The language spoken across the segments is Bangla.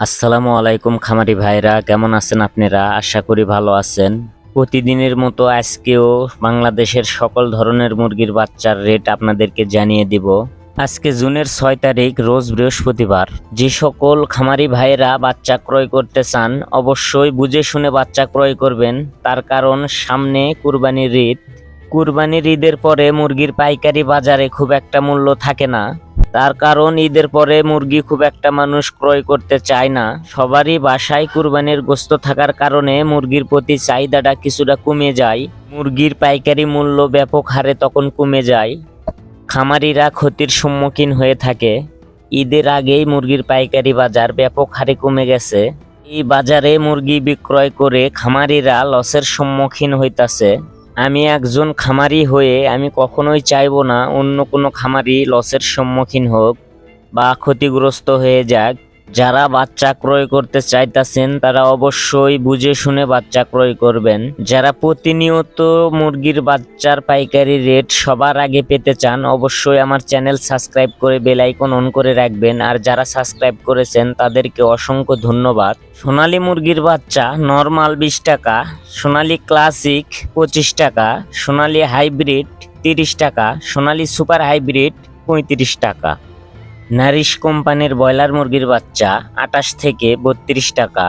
আসসালামু আলাইকুম খামারি ভাইরা, কেমন আছেন আপনারা? আশা করি ভালো আছেন। প্রতিদিনের মতো আজকেও বাংলাদেশের সকল ধরনের মুরগির বাচ্চার রেট আপনাদেরকে জানিয়ে দিব। আজকে জুনের ছয় তারিখ, রোজ বৃহস্পতিবার। যে সকল খামারি ভাইরা বাচ্চা ক্রয় করতে চান, অবশ্যই বুঝে শুনে বাচ্চা ক্রয় করবেন। তার কারণ, সামনে কুরবানির ঈদ। কুরবানির ঈদের পরে মুরগির পাইকারি বাজারে খুব একটা মূল্য থাকে না। তার কারণ ঈদের পরে মুরগি খুব একটা মানুষ ক্রয় করতে চায় না। সবারই বাসায় কুরবানির গোস্ত থাকার কারণে মুরগির প্রতি চাহিদাটা কিছুটা কমে যায়। মুরগির পাইকারি মূল্য ব্যাপক হারে তখন কমে যায়। খামারিরা ক্ষতির সম্মুখীন হয়ে থাকে। ঈদের আগেই মুরগির পাইকারি বাজার ব্যাপক হারে কমে গেছে। এই বাজারে মুরগি বিক্রয় করে খামারিরা লসের সম্মুখীন হইতাছে। আমি একজন খামারি হয়ে আমি কখনোই চাইব না অন্য কোনো খামারি লসের সম্মুখীন হোক বা ক্ষতিগ্রস্ত হয়ে যাক। যারা বাচ্চা ক্রয় করতে চাইতাছেন, তারা অবশ্যই বুঝে শুনে বাচ্চা ক্রয় করবেন। যারা প্রতিনিয়ত মুরগির বাচ্চার পাইকারি রেট সবার আগে পেতে চান, অবশ্যই আমার চ্যানেল সাবস্ক্রাইব করে বেল আইকন অন করে রাখবেন। আর যারা সাবস্ক্রাইব করেছেন, তাদেরকে অসংখ্য ধন্যবাদ। সোনালী মুরগির বাচ্চা, নর্মাল বিশ টাকা, সোনালী ক্লাসিক পঁচিশ টাকা, সোনালী হাইব্রিড তিরিশ টাকা, সোনালী সুপার হাইব্রিড পঁয়ত্রিশ টাকা। নারিশ কোম্পানির ব্রয়লার মুরগির বাচ্চা আটাশ থেকে বত্রিশ টাকা।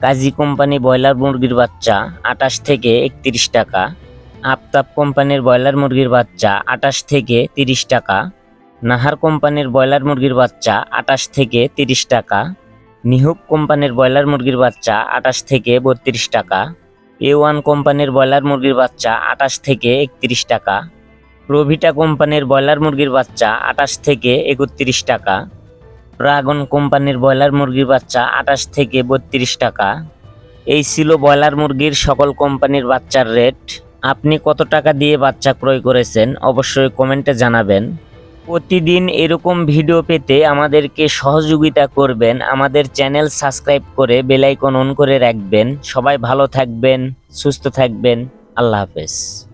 কাজী কোম্পানি ব্রয়লার মুরগির বাচ্চা আটাশ থেকে একত্রিশ টাকা। আফতাব কোম্পানির ব্রয়লার মুরগির বাচ্চা আটাশ থেকে তিরিশ টাকা। নাহার কোম্পানির ব্রয়লার মুরগির বাচ্চা আটাশ থেকে তিরিশ টাকা। নিহুব কোম্পানির ব্রয়লার মুরগির বাচ্চা আটাশ থেকে বত্রিশ টাকা। এ ওয়ান কোম্পানির ব্রয়লার মুরগির বাচ্চা আটাশ থেকে একত্রিশ টাকা। প্রভিটা কোম্পানির ব্রয়লার মুরগির বাচ্চা আটাশ থেকে একত্রিশ টাকা। ড্রাগন কোম্পানির ব্রয়লার মুরগির বাচ্চা আটাশ থেকে বত্রিশ টাকা। এই ছিল ব্রয়লার মুরগির সকল কোম্পানির বাচ্চার রেট। আপনি কত টাকা দিয়ে বাচ্চা ক্রয় করেছেন অবশ্যই কমেন্টে জানাবেন। প্রতিদিন এরকম ভিডিও পেতে আমাদেরকে সহযোগিতা করবেন। আমাদের চ্যানেল সাবস্ক্রাইব করে বেলাইকন অন করে রাখবেন। সবাই ভালো থাকবেন, সুস্থ থাকবেন। আল্লাহ হাফেজ।